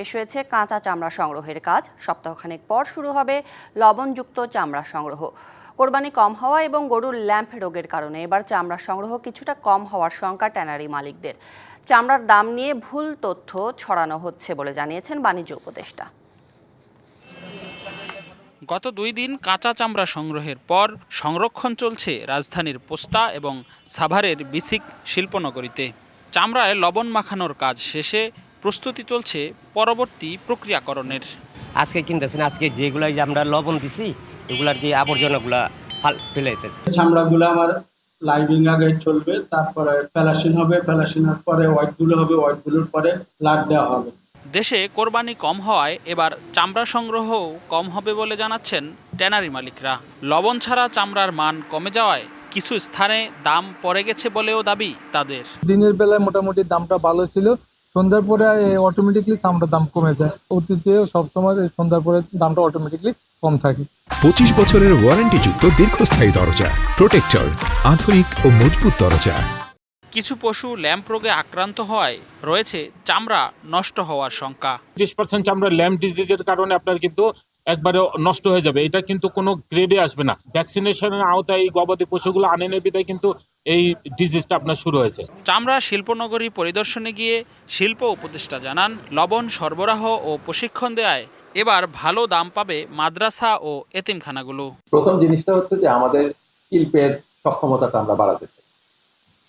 শেষ হয়েছে কাঁচা চামড়া সংগ্রহের কাজ। সপ্তাহখানেক পর শুরু হবে লবণযুক্ত চামড়া সংগ্রহ। কোরবানি কম হওয়া এবং গরুর ল্যাম্প রোগের কারণে এবার চামড়া সংগ্রহ কিছুটা কম হওয়ার শঙ্কা ট্যানারি মালিকদের। চামড়ার দাম নিয়ে ভুল তথ্য ছড়ানো হচ্ছে বলে জানিয়েছেন বাণিজ্য উপদেষ্টা। গত দুই দিন কাঁচা চামড়া সংগ্রহের পর সংরক্ষণ চলছে রাজধানীর পোস্তা এবং সাভারের বিসিক শিল্পনগরীতে। চামড়ায় লবণ মাখানোর কাজ শেষে প্রস্তুতি চলছে পরবর্তী প্রক্রিয়াকরণের। আজকে কিনতেছেন আজকে যেগুলো যে আমরা লবণ দিছি এগুলার কি আবর্জনাগুলা ফাল ফেলাইতেছে চামড়াগুলো আমার লাইভিং আগে চলবে তারপরে প্যালাসিন হবে প্যালাসিনের পরে হোয়াইটগুলো হবে হোয়াইটগুলোর পরে লাট দেওয়া হবে। দেশে কোরবানি কম হওয়ায় এবার চামড়া সংগ্রহ কম হবে বলে জানাচ্ছেন ট্যানারি মালিকরা। লবণ ছাড়া চামড়ার মান কমে যাওয়ায় কিছু স্থানে দাম পড়ে গেছে বলেও দাবি তাদের। দিনের বেলায় মোটামুটি দামটা ভালো ছিল সন্ধ্যার পরে অটোমেটিকলি চামড়ার দাম কমে যায়। অতীতে সবসময় সন্ধ্যার পরে দামটা অটোমেটিকলি কম থাকে। পঁচিশ বছরের ওয়ারেন্টিযুক্ত দীর্ঘস্থায়ী দরজা প্রোটেক্টর আধুনিক ও মজবুত দরজা। কিছু পশু ল্যাম্প রোগে আক্রান্ত হওয়ায় রয়েছে চামড়া নষ্ট হওয়ার শঙ্কা। ত্রিশ পার্সেন্ট চামড়া ল্যাম্প ডিজিজের কারণে আপনার কিন্তু একবারে নষ্ট হয়ে যাবে। এটা কিন্তু কোনো গ্রেডে আসবে না। ভ্যাকসিনেশনের আওতায় গবাদি পশুগুলো আনে নেই বিধায় কিন্তু এই ডিজিজটা আপনার শুরু হয়েছে? চামড়া শিল্পনগরী পরিদর্শনে গিয়ে শিল্প উপদেষ্টা জানান লবণ সরবরাহ ও প্রশিক্ষণ দেয় এবার ভালো দাম পাবে মাদ্রাসা ও এতিমখানাগুলো। প্রথম জিনিসটা হচ্ছে যে আমাদের শিল্পের সক্ষমতাটা আমরা বাড়াতে চাই।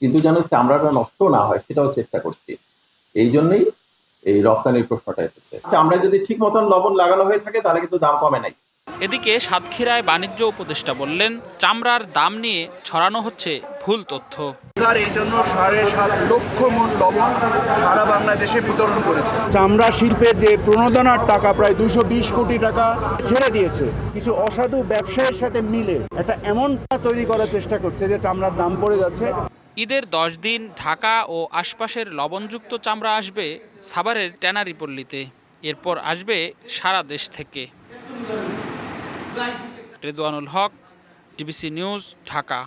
কিন্তু যেন চামড়াটা নষ্ট না হয় সেটাও চেষ্টা করছি। এই জন্যই এই রপ্তানির প্রশ্নটা এসেছে। চামড়ায় যদি ঠিক মতন লবণ লাগানো হয়ে থাকে তাহলে কিন্তু দাম কমে নাই। এদিকে সাতক্ষীরায় বাণিজ্য উপদেষ্টা বললেন চামড়ার দাম নিয়ে ছড়ানো হচ্ছে ভুল তথ্য। সরকার এই জন্য সাড়ে সাত লক্ষ মন লবণ সারা বাংলাদেশে বিতরণ করেছে। চামড়া শিল্পের যে প্রণোদনার টাকা প্রায় দুশো বিশ কোটি টাকা ছেড়ে দিয়েছে। কিছু অসাধু ব্যবসায়ীর সাথে মিলে একটা এমন তৈরি করার চেষ্টা করছে যে চামড়ার দাম পড়ে যাচ্ছে। ঈদের দশ দিন ঢাকা ও আশপাশের লবণযুক্ত চামড়া আসবে সাভারের ট্যানারি পল্লীতে এরপর আসবে সারা দেশ থেকে। Redwanul Haque DBC news Dhaka.